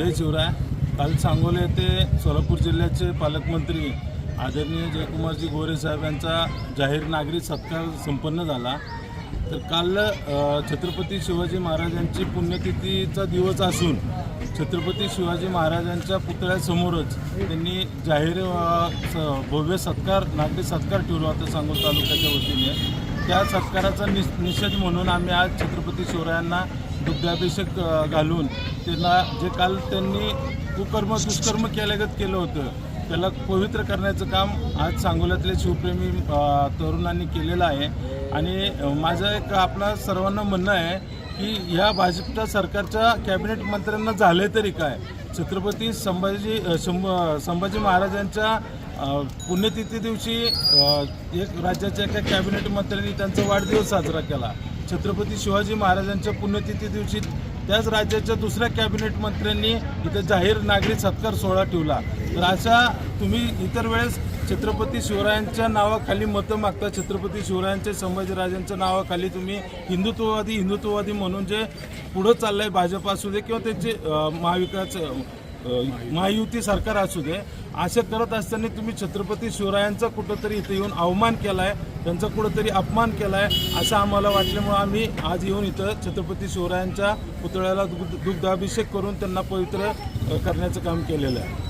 जय शिवराय. काल सांगोला येथे सोलापूर जिल्ह्याचे पालकमंत्री आदरणीय जयकुमारजी गोरे साहेब यांचा जाहीर नागरिक सत्कार संपन्न झाला. तर काल छत्रपती शिवाजी महाराजांची पुण्यतिथीचा दिवस असून छत्रपती शिवाजी महाराजांच्या पुतळ्यासमोरच त्यांनी जाहीर स- भव्य सत्कार नागरिक सत्कार ठेवला होता सांगोल तालुक्याच्या वतीने. त्या सत्काराचा निष निषेध म्हणून आम्ही आज छत्रपती शिवरायांना दुग्धाभिषेक घालून त्यांना जे काल त्यांनी कुकर्म दुष्कर्म केल्यागत केलं होतं त्याला पवित्र करण्याचं काम आज सांगोल्यातले शिवप्रेमी तरुणांनी केलेलं आहे. आणि माझं एक आपला सर्वांना म्हणणं आहे की ह्या भाजपच्या सरकारच्या कॅबिनेट मंत्र्यांना झाले तरी काय? छत्रपती संभाजी शंभ संभाजी महाराजांच्या पुण्यतिथी दिवशी एक राज्याच्या एका कॅबिनेट मंत्र्यांनी त्यांचा वाढदिवस साजरा केला. छत्रपती शिवाजी महाराजांच्या पुण्यतिथी दिवशी त्याच राज्याच्या दुसऱ्या कॅबिनेट मंत्र्यांनी इथं जाहीर नागरिक सत्कार सोहळा ठेवला. तर अशा तुम्ही इतर वेळेस छत्रपती शिवरायांच्या नावाखाली मतं मागता छत्रपती शिवरायांच्या संभाजीराजांच्या नावाखाली तुम्ही हिंदुत्ववादी हिंदुत्ववादी म्हणून जे पुढं चाललंय भाजप असू दे किंवा त्यांचे महाविकास महायुती सरकार असू दे. असे करत असताना तुम्ही छत्रपती शिवरायांचा कुठंतरी इथं येऊन अवमान केला आहे त्यांचा कुठंतरी अपमान केला आहे असं आम्हाला वाटल्यामुळं आम्ही आज येऊन इथं छत्रपती शिवरायांच्या पुतळ्याला दुग्धाभिषेक करून त्यांना पवित्र करण्याचं काम केलेलं आहे.